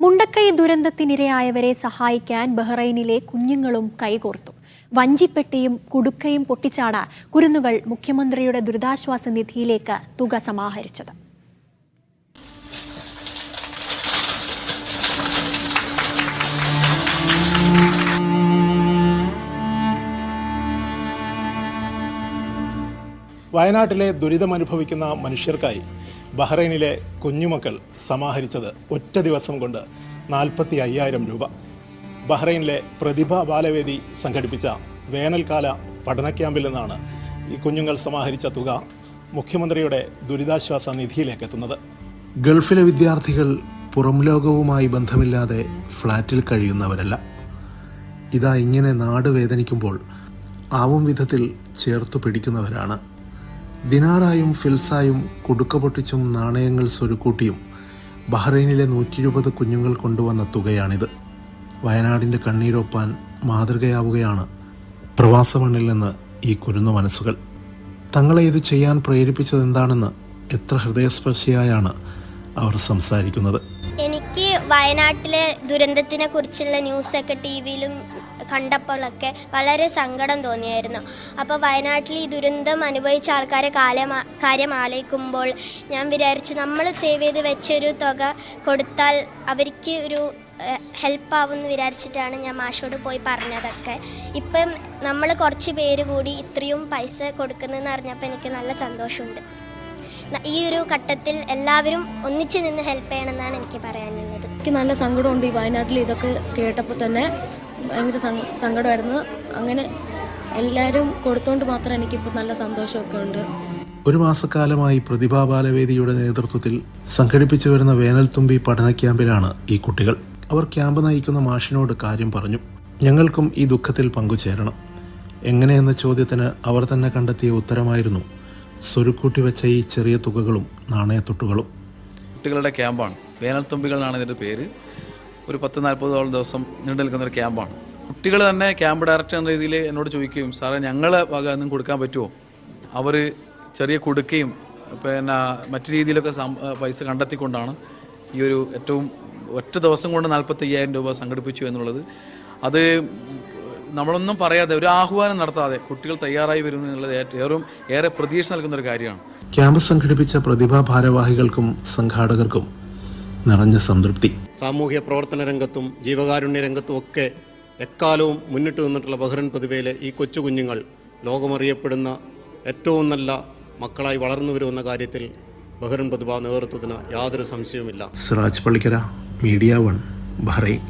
മുണ്ടക്കൈ ദുരന്തത്തിനിരയായവരെ സഹായിക്കാൻ ബഹ്റൈനിലെ കുഞ്ഞുങ്ങളും കൈകോർത്തു. വഞ്ചിപ്പെട്ടിയും കുടുക്കയും പൊട്ടിച്ചാട കുരുന്നുകൾ മുഖ്യമന്ത്രിയുടെ ദുരിതാശ്വാസ നിധിയിലേക്ക് തുക സമാഹരിച്ചത്. വയനാട്ടിലെ ദുരിതമനുഭവിക്കുന്ന മനുഷ്യർക്കായി ബഹ്റൈനിലെ കുഞ്ഞുമക്കൾ സമാഹരിച്ചത് ഒറ്റ ദിവസം കൊണ്ട് നാൽപ്പത്തി അയ്യായിരം രൂപ. ബഹ്റൈനിലെ പ്രതിഭ ബാലവേദി സംഘടിപ്പിച്ച വേനൽക്കാല പഠന ക്യാമ്പിൽ നിന്നാണ് ഈ കുഞ്ഞുങ്ങൾ സമാഹരിച്ച തുക മുഖ്യമന്ത്രിയുടെ ദുരിതാശ്വാസ നിധിയിലേക്ക് എത്തുന്നത്. ഗൾഫിലെ വിദ്യാർത്ഥികൾ പുറം ലോകവുമായി ബന്ധമില്ലാതെ ഫ്ലാറ്റിൽ കഴിയുന്നവരല്ല. ഇതാ ഇങ്ങനെ നാട് വേദനിക്കുമ്പോൾ ആവും വിധത്തിൽ ചേർത്തു പിടിക്കുന്നവരാണ് ദിനാറായും ഫിൽസായും കുടുക്ക പൊട്ടിച്ചും നാണയങ്ങൾ സ്വരുക്കൂട്ടിയും ബഹ്റൈനിലെ നൂറ്റി ഇരുപത് കുഞ്ഞുങ്ങൾ കൊണ്ടുവന്ന തുകയാണിത്. വയനാടിന്റെ കണ്ണീരൊപ്പാൻ മാതൃകയാവുകയാണ് പ്രവാസമണ്ണിൽ നിന്ന് ഈ കുരുന്നു മനസ്സുകൾ. തങ്ങളെ ഇത് ചെയ്യാൻ പ്രേരിപ്പിച്ചത് എന്താണെന്ന് എത്ര ഹൃദയസ്പർശിയായാണ് അവർ സംസാരിക്കുന്നത്. വയനാട്ടിലെ ദുരന്തത്തിനെ കുറിച്ചുള്ള ന്യൂസൊക്കെ ടി വിയിലും കണ്ടപ്പോഴൊക്കെ വളരെ സങ്കടം തോന്നിയായിരുന്നു. അപ്പോൾ വയനാട്ടിൽ ഈ ദുരന്തം അനുഭവിച്ച ആൾക്കാരെ കാലം കാര്യം ആലോചിക്കുമ്പോൾ ഞാൻ വിചാരിച്ചു നമ്മൾ സേവ് ചെയ്ത് വെച്ചൊരു തുക കൊടുത്താൽ അവർക്ക് ഒരു ഹെൽപ്പാവും എന്ന് വിചാരിച്ചിട്ടാണ് ഞാൻ മാഷോട് പോയി പറഞ്ഞതൊക്കെ. ഇപ്പം നമ്മൾ കുറച്ച് പേര് കൂടി ഇത്രയും പൈസ കൊടുക്കുന്നതെന്ന് അറിഞ്ഞപ്പോൾ എനിക്ക് നല്ല സന്തോഷമുണ്ട്. ഈ ഒരു ഘട്ടത്തിൽ എല്ലാവരും ഒന്നിച്ചു നിന്ന് ഹെൽപ്പ് ചെയ്യണമെന്നാണ് എനിക്ക് പറയാനുള്ളത്. എനിക്ക് നല്ല സങ്കടമുണ്ട് ഈ വയനാട്ടിൽ ഇതൊക്കെ കേട്ടപ്പോൾ തന്നെ. ഭയങ്കര സങ്ക- സങ്കടമായിരുന്നു. അങ്ങനെ എല്ലാവരും കൊടുത്തോണ്ട് മാത്രം എനിക്കിപ്പോൾ നല്ല സന്തോഷമൊക്കെ ഉണ്ട്. ഒരു മാസക്കാലമായി പ്രതിഭാ ബാലവേദിയുടെ നേതൃത്വത്തിൽ സംഘടിപ്പിച്ചു വരുന്ന വേനൽത്തുമ്പി പഠന ക്യാമ്പിലാണ് ഈ കുട്ടികൾ. അവർ ക്യാമ്പ് നയിക്കുന്ന മാഷിനോട് കാര്യം പറഞ്ഞു. ഞങ്ങൾക്കും ഈ ദുഃഖത്തിൽ പങ്കുചേരണം. എങ്ങനെയെന്ന ചോദ്യത്തിന് അവർ തന്നെ കണ്ടെത്തിയ ഉത്തരമായിരുന്നു. സ്വരുക്കൂട്ടി വെച്ച ഈ ചെറിയ തുകകളും നാണയത്തൊട്ടുകളും. കുട്ടികളുടെ ക്യാമ്പാണ്. വേനൽത്തുമ്പികൾ എന്നാണ് ഇതിന്റെ പേര്. ഒരു പത്ത് നാൽപ്പതോളം ദിവസം നീണ്ടു നിൽക്കുന്ന ഒരു ക്യാമ്പാണ്. കുട്ടികൾ തന്നെ ക്യാമ്പ് ഡയറക്ടർ എന്ന രീതിയിൽ എന്നോട് ചോദിക്കുകയും സാറേ ഞങ്ങളെ വക ഒന്നും കൊടുക്കാൻ പറ്റുമോ? അവർ ചെറിയ കൊടുക്കുകയും പിന്നെ മറ്റു രീതിയിലൊക്കെ പൈസ കണ്ടെത്തിക്കൊണ്ടാണ് ഈ ഒരു ഏറ്റവും ഒറ്റ ദിവസം കൊണ്ട് നാൽപ്പത്തി അയ്യായിരം രൂപ സംഘടിപ്പിച്ചു എന്നുള്ളത്. അത് നമ്മളൊന്നും പറയാതെ ഒരു ആഹ്വാനം നടത്താതെ കുട്ടികൾ തയ്യാറായി വരുന്നു എന്നുള്ളത് ഏറ്റവും ഏറെ പ്രതീക്ഷ നൽകുന്ന ഒരു കാര്യമാണ്. ക്യാമ്പ് സംഘടിപ്പിച്ച പ്രതിഭാ ഭാരവാഹികൾക്കും സംഘാടകർക്കും നിറഞ്ഞ സംതൃപ്തി. സാമൂഹ്യ പ്രവർത്തന രംഗത്തും ജീവകാരുണ്യ രംഗത്തും ഒക്കെ എക്കാലവും മുന്നിട്ട് നിന്നിട്ടുള്ള ബഹ്റിൻ പ്രതിഭയിലെ ഈ കൊച്ചു കുഞ്ഞുങ്ങൾ ലോകമറിയപ്പെടുന്ന ഏറ്റവും നല്ല മക്കളായി വളർന്നു വരുമെന്ന കാര്യത്തിൽ ബഹ്റിൻ പ്രതിഭ നേതൃത്വത്തിന് യാതൊരു സംശയവുമില്ല. Siraj Pallikkara media one Bahrain.